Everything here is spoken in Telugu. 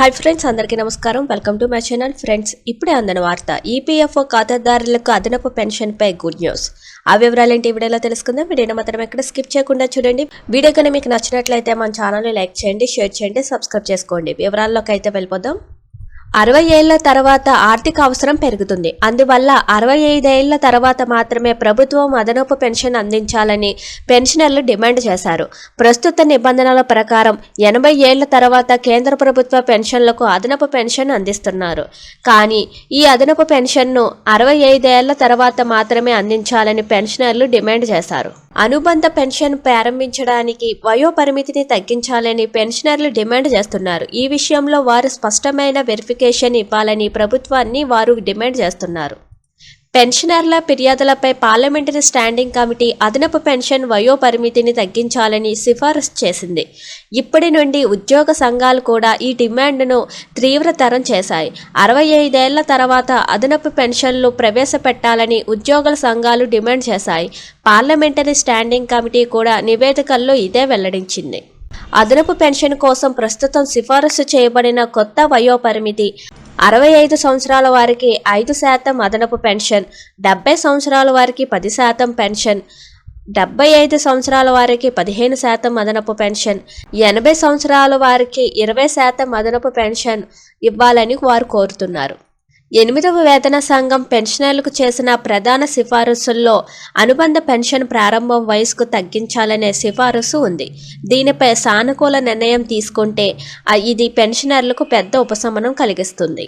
హాయ్ ఫ్రెండ్స్ అందరికీ నమస్కారం. Welcome to my channel friends ఇప్పుడే అందిన వార్త ఈపీఎఫ్ఓ ఖాతాదారులకు అదనపు పెన్షన్పై గుడ్ న్యూస్ ఆ వివరాలేంటి ఈ వీడియోలో తెలుసుకుందాం. వీడియోని మాత్రం ఎక్కడ స్కిప్ చేయకుండా చూడండి. వీడియో కానీ మీకు నచ్చినట్లయితే మన ఛానల్ని లైక్ చేయండి షేర్ చేయండి సబ్స్క్రైబ్ చేసుకోండి. వివరాల్లోకి అయితే వెళ్ళిపోదాం. అరవై ఏళ్ళ తర్వాత ఆర్థిక అవసరం పెరుగుతుంది. అందువల్ల అరవై ఐదేళ్ళ తర్వాత మాత్రమే ప్రభుత్వం అదనపు పెన్షన్ అందించాలని పెన్షనర్లు డిమాండ్ చేశారు. ప్రస్తుత నిబంధనల ప్రకారం ఎనభై ఏళ్ళ తర్వాత కేంద్ర ప్రభుత్వ పెన్షన్లకు అదనపు పెన్షన్ అందిస్తున్నారు. కానీ ఈ అదనపు పెన్షన్ను అరవై ఐదేళ్ళ తర్వాత మాత్రమే అందించాలని పెన్షనర్లు డిమాండ్ చేశారు. అనుబంధ పెన్షన్ ప్రారంభించడానికి వయో పరిమితిని తగ్గించాలని పెన్షనర్లు డిమాండ్ చేస్తున్నారు. ఈ విషయంలో వారు స్పష్టమైన వెరిఫికేషన్ ఇవ్వాలని ప్రభుత్వాన్ని వారు డిమాండ్ చేస్తున్నారు. పెన్షనర్ల ఫిర్యాదులపై పార్లమెంటరీ స్టాండింగ్ కమిటీ అదనపు పెన్షన్ వయో పరిమితిని తగ్గించాలని సిఫారసు చేసింది. ఇప్పటి నుండి ఉద్యోగ సంఘాలు కూడా ఈ డిమాండ్ను తీవ్రతరం చేశాయి. అరవై ఐదేళ్ళ తర్వాత అదనపు పెన్షన్లు ప్రవేశపెట్టాలని ఉద్యోగుల సంఘాలు డిమాండ్ చేశాయి. పార్లమెంటరీ స్టాండింగ్ కమిటీ కూడా నివేదికల్లో ఇదే వెల్లడించింది. అదనపు పెన్షన్ కోసం ప్రస్తుతం సిఫారసు చేయబడిన కొత్త వయో పరిమితి అరవై ఐదు సంవత్సరాల వారికి ఐదు శాతం అదనపు పెన్షన్ డెబ్బై సంవత్సరాల వారికి పది శాతం పెన్షన్ డెబ్బై ఐదు సంవత్సరాల వారికి పదిహేను శాతం అదనపు పెన్షన్ ఎనభై సంవత్సరాల వారికి ఇరవై శాతం అదనపు పెన్షన్ ఇవ్వాలని వారు కోరుతున్నారు. ఎనిమిదవ వేతన సంఘం పెన్షనర్లకు చేసిన ప్రధాన సిఫారసుల్లో అనుబంధ పెన్షన్ ప్రారంభం వయసుకు తగ్గించాలనే సిఫారసు ఉంది. దీనిపై సానుకూల నిర్ణయం తీసుకుంటే ఇది పెన్షనర్లకు పెద్ద ఉపశమనం కలిగిస్తుంది.